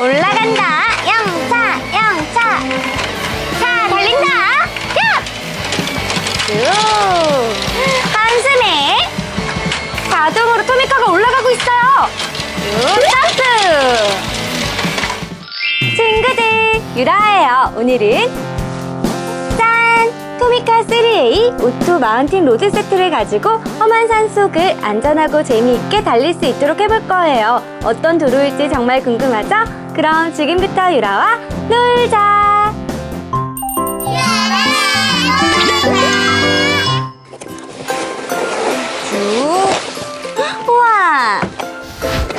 올라간다. 영차, 영차. 차, 달린다. 야! 쭉. 한숨에 자동으로 토미카가 올라가고 있어요. 쭉 점프. 친구들, 유라예요. 오늘은 짠! 토미카 3A 오토 마운틴 로드 세트를 가지고 험한 산속을 안전하고 재미있게 달릴 수 있도록 해볼 거예요. 어떤 도로일지 정말 궁금하죠? 그럼 지금부터 유라와 놀자! 쭉! 우와!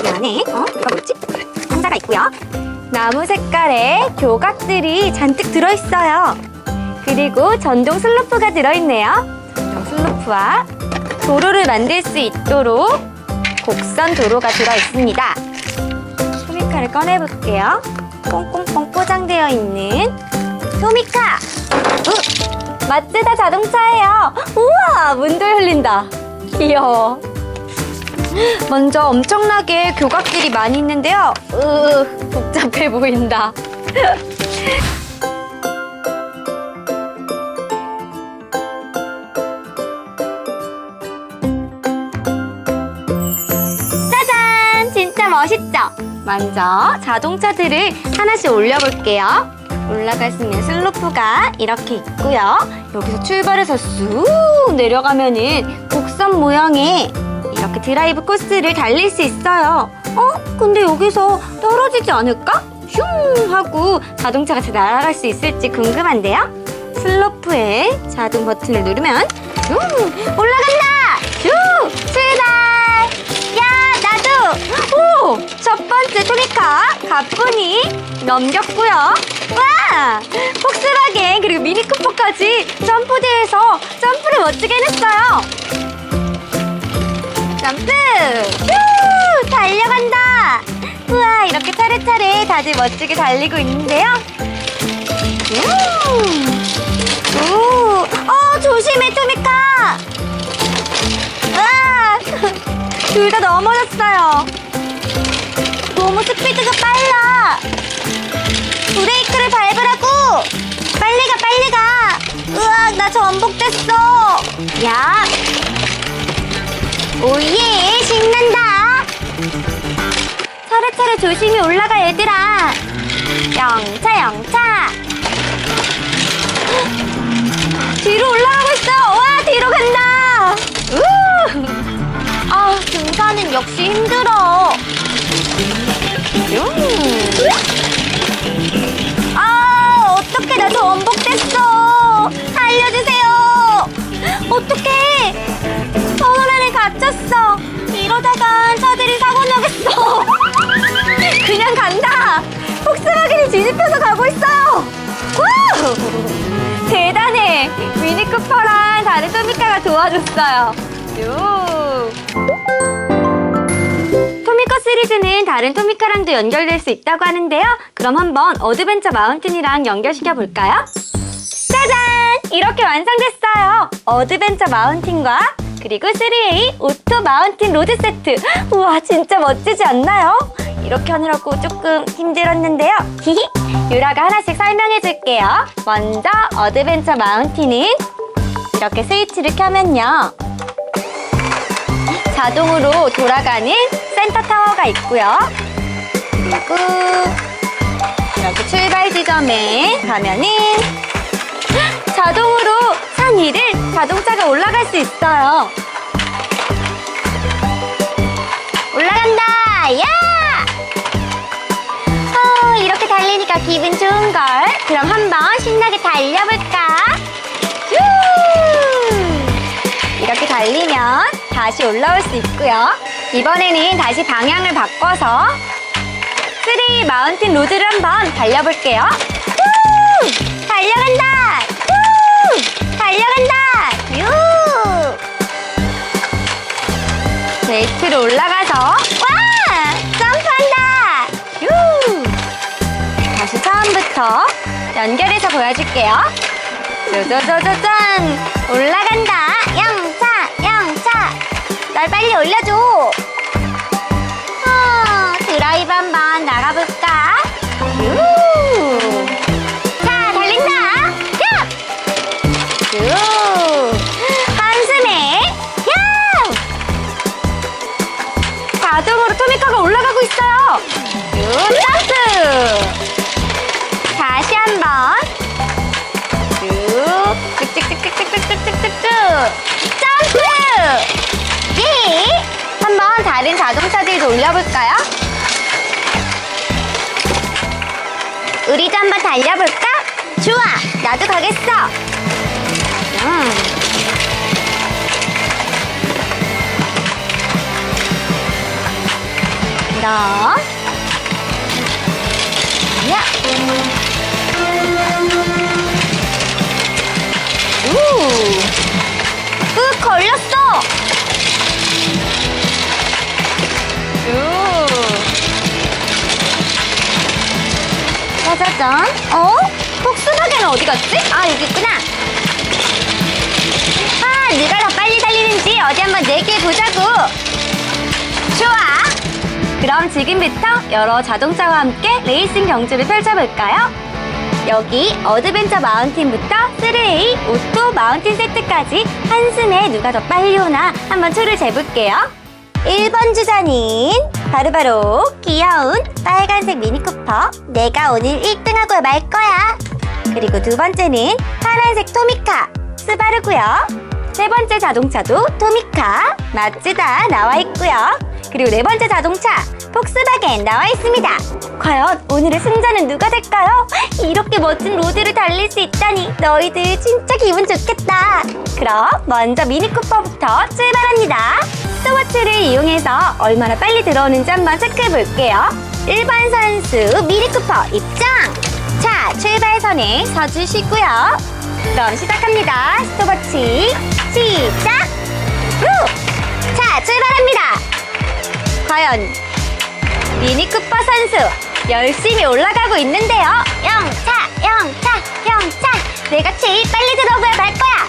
이 안에, 어? 뭐가 뭐지? 상자가 있고요. 나무 색깔의 교각들이 잔뜩 들어있어요. 그리고 전동 슬로프가 들어있네요. 전동 슬로프와 도로를 만들 수 있도록 곡선 도로가 들어있습니다. 꺼내볼게요. 꽁꽁꽁 포장되어 있는 토미카! 어? 마츠다 자동차예요. 우와! 문도 열린다. 귀여워. 먼저 엄청나게 교각들이 많이 있는데요. 으, 복잡해 보인다. 멋있죠? 먼저 자동차들을 하나씩 올려볼게요. 올라갈 수 있는 슬로프가 이렇게 있고요. 여기서 출발해서 쑥 내려가면은 곡선 모양의 이렇게 드라이브 코스를 달릴 수 있어요. 어? 근데 여기서 떨어지지 않을까? 슝 하고 자동차가 잘 날아갈 수 있을지 궁금한데요. 슬로프에 자동 버튼을 누르면 슝 올라간다. 가뿐히 넘겼고요. 와! 폭스바겐 그리고 미니쿠퍼까지 점프대에서 점프를 멋지게 해냈어요. 점프! 후! 달려간다! 우와, 이렇게 차례차례 다들 멋지게 달리고 있는데요. 음. 오! 어, 조심해, 토미카! 와! 둘다 넘어졌어요. 너무 스피드가 빨라! 브레이크를 밟으라고! 빨리 가, 빨리 가! 으악, 나 전복됐어! 야! 오예 신난다 차례차례 조심히 올라가 얘들아 영차 영차 뒤로 올라가고 있어 와 뒤로 간다 우! 아 등산은 역시 힘들어 어떡해 터널 안에 갇혔어. 이러다간 차들이 사고 나겠어. 그냥 간다. 폭스바겐이 뒤집혀서 가고 있어요. 우! 대단해. 미니쿠퍼랑 다른 토미카가 도와줬어요. 요. 토미카 시리즈는 다른 토미카랑도 연결될 수 있다고 하는데요. 그럼 한번 어드벤처 마운틴이랑 연결시켜 볼까요? 짜잔! 이렇게 완성됐어요. 어드벤처 마운틴과 그리고 3A 오토 마운틴 로드 세트. 우와, 진짜 멋지지 않나요? 이렇게 하느라고 조금 힘들었는데요. 히히! 유라가 하나씩 설명해 줄게요. 먼저 어드벤처 마운틴은 이렇게 스위치를 켜면요. 자동으로 돌아가는 센터 타워가 있고요. 그리고 이렇게 출발 지점에 가면은 자동으로 산 위를 자동차가 올라갈 수 있어요. 올라간다! 야! 어, 이렇게 달리니까 기분 좋은걸. 그럼 한번 신나게 달려볼까? 후! 이렇게 달리면 다시 올라올 수 있고요. 이번에는 다시 방향을 바꿔서 쓰리 마운틴 로드를 한번 달려볼게요. 후! 달려간다! 후! 달려간다! 유! 게이트를 올라가서 와! 점프한다! 유! 다시 처음부터 연결해서 보여줄게요. 짜자자자잔! 올라간다! 영차! 영차! 날 빨리 올려줘! 어, 드라이브 한번 나가볼까? 올려볼까요? 우리도 한번 달려볼까? 좋아, 나도 가겠어. 음. 그럼. 야. 우. 으, 걸렸어. 짜자잔. 어? 폭스바겐은 어디 갔지? 아, 여기 있구나. 아, 누가 더 빨리 달리는지 어디 한번 내기해 보자고. 좋아. 그럼 지금부터 여러 자동차와 함께 레이싱 경주를 펼쳐볼까요? 여기 어드벤처 마운틴부터 3A 오토 마운틴 세트까지 한숨에 누가 더 빨리 오나 한번 초를 재볼게요. 1번 주자는 바로바로 귀여운 빨간색 미니쿠퍼 내가 오늘 1등하고 말 거야. 그리고 두 번째는 파란색 토미카 스바루고요. 세 번째 자동차도 토미카 마츠다 나와 있고요. 그리고 네 번째 자동차 폭스바겐 나와 있습니다. 과연 오늘의 승자는 누가 될까요? 이렇게 멋진 로드를 달릴 수 있다니 너희들 진짜 기분 좋겠다. 그럼 먼저 미니쿠퍼부터 출발합니다. 스토워치를 이용해서 얼마나 빨리 들어오는지 한번 체크해 볼게요. 1번 선수 미니쿠퍼 입장! 자, 출발선에 서주시고요. 그럼 시작합니다. 스토워치 시작! 후! 자, 출발합니다. 과연 미니쿠퍼 선수 열심히 올라가고 있는데요. 영차, 영차, 영차. 내가 제일 빨리 들어가야 말 거야.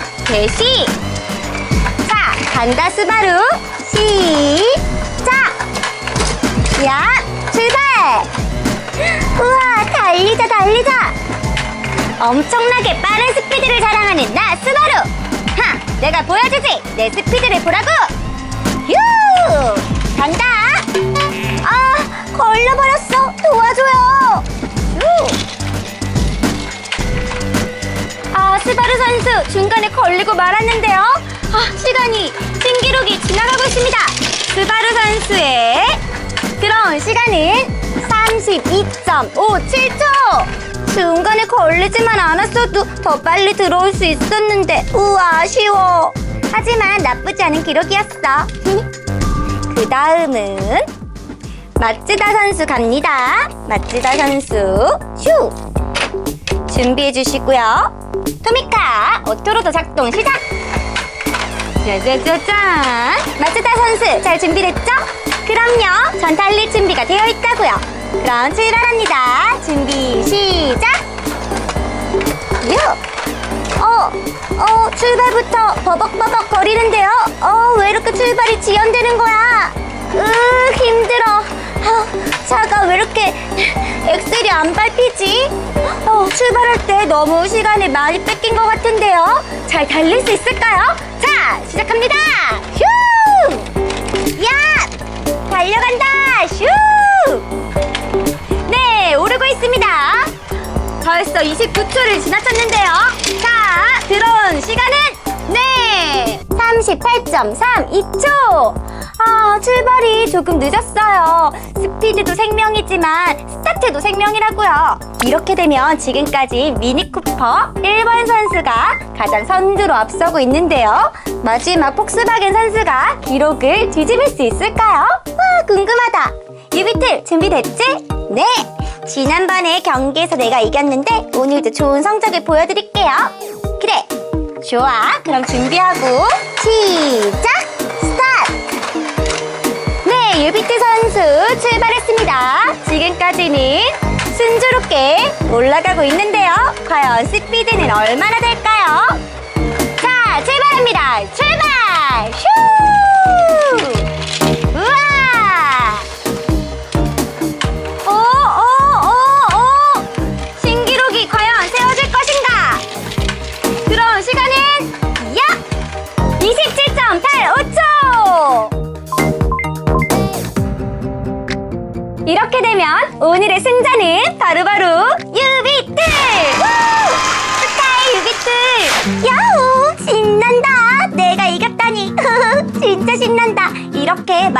개시. 자 간다 스바루. 시작. 야 출발. 우와 달리자 달리자. 엄청나게 빠른 스피드를 자랑하는 나 스바루. 하 내가 보여주지. 내 스피드를 보라고. 휴! 간다. 아 걸려버렸어 아 스바루 선수 중간에 걸리고 말았는데요. 아 시간이 신기록이 지나가고 있습니다. 스바루 선수의 들어온 시간은 32.57초! 중간에 걸리지만 않았어도 더 빨리 들어올 수 있었는데 우와 아쉬워. 하지만 나쁘지 않은 기록이었어. 그 다음은 마츠다 선수 갑니다. 마츠다 선수 슈! 준비해 주시고요 토미카 오토로도 작동 시작 짜자자잔 마츠다 선수 잘 준비됐죠? 그럼요 전 달릴 준비가 되어 있다고요 그럼 출발합니다 준비 시작 유 어, 어, 출발부터 버벅버벅 거리는데요. 어, 왜 이렇게 출발이 지연되는 거야? 으, 힘들어. 아, 차가 왜 이렇게 엑셀이 안 밟히지? 어, 출발할 때 너무 시간을 많이 뺏긴 것 같은데요. 잘 달릴 수 있을까요? 자, 시작합니다. 휴! 야! 달려간다. 슈! 네, 오르고 있습니다. 벌써 29초를 지나쳤는데요. 자, 들어온 시간은 네, 38.32초. 아, 출발이 조금 늦었어요. 스피드도 생명이지만 스타트도 생명이라고요. 이렇게 되면 지금까지 미니쿠퍼 1번 선수가 가장 선두로 앞서고 있는데요. 마지막 폭스바겐 선수가 기록을 뒤집을 수 있을까요? 와, 궁금하다. 유비틀 준비됐지? 네! 지난번에 경기에서 내가 이겼는데 오늘도 좋은 성적을 보여드릴게요. 그래! 좋아! 그럼 준비하고 시작! 유비트 선수 출발했습니다. 지금까지는 순조롭게 올라가고 있는데요. 과연 스피드는 얼마나 될까요? 자, 시간입니다. 출발!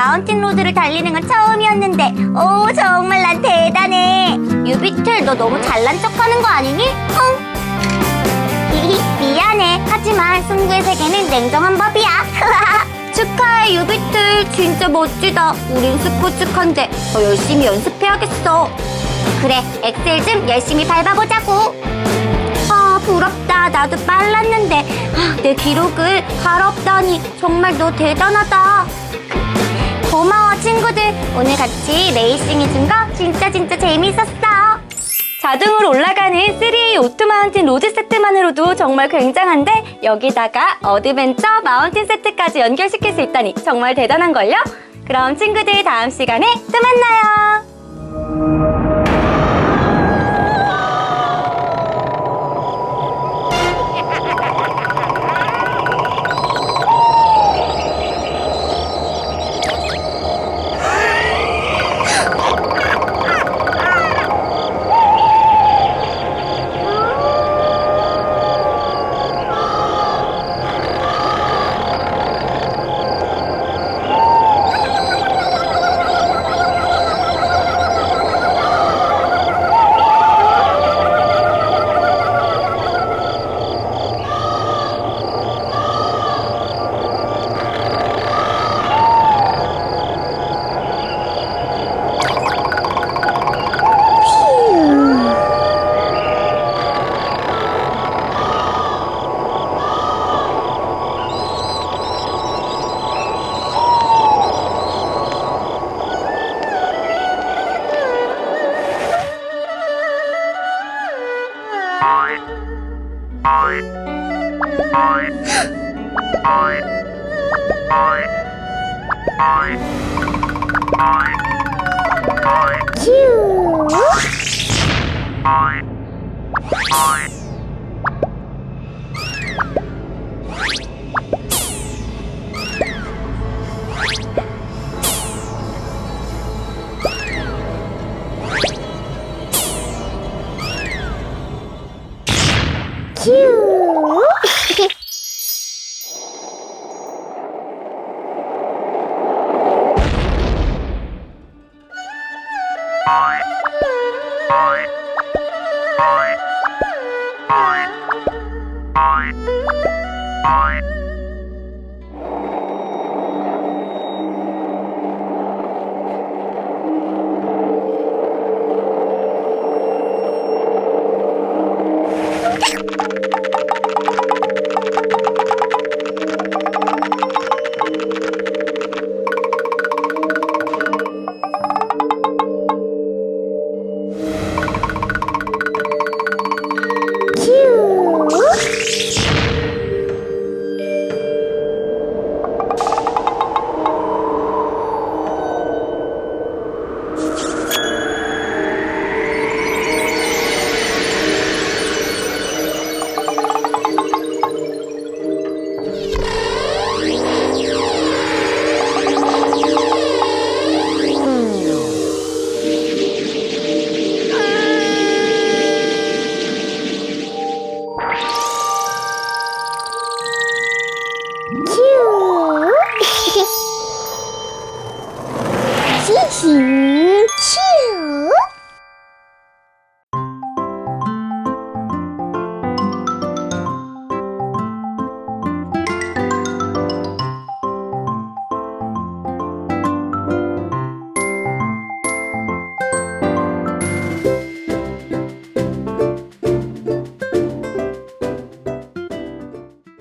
마운틴 로드를 달리는 건 처음이었는데 오 정말 난 대단해! 유비트 너 너무 잘난 척하는 거 아니니? 응? 히히 미안해. 하지만 승부의 세계는 냉정한 법이야. 축하해 유비틀. 진짜 멋지다. 우린 스포츠카인데 더 열심히 연습해야겠어. 그래 엑셀 좀 열심히 밟아보자고. 아 부럽다. 나도 빨랐는데. 아, 내 기록을 갈았다니. 정말 너 대단하다 고마워 친구들 오늘 같이 레이싱 해준 거 진짜 진짜 재밌었어 자동으로 올라가는 3A 오토 마운틴 로드 세트만으로도 정말 굉장한데 여기다가 어드벤처 마운틴 세트까지 연결시킬 수 있다니 정말 대단한걸요? 그럼 친구들 다음 시간에 또 만나요. Cute. 슈.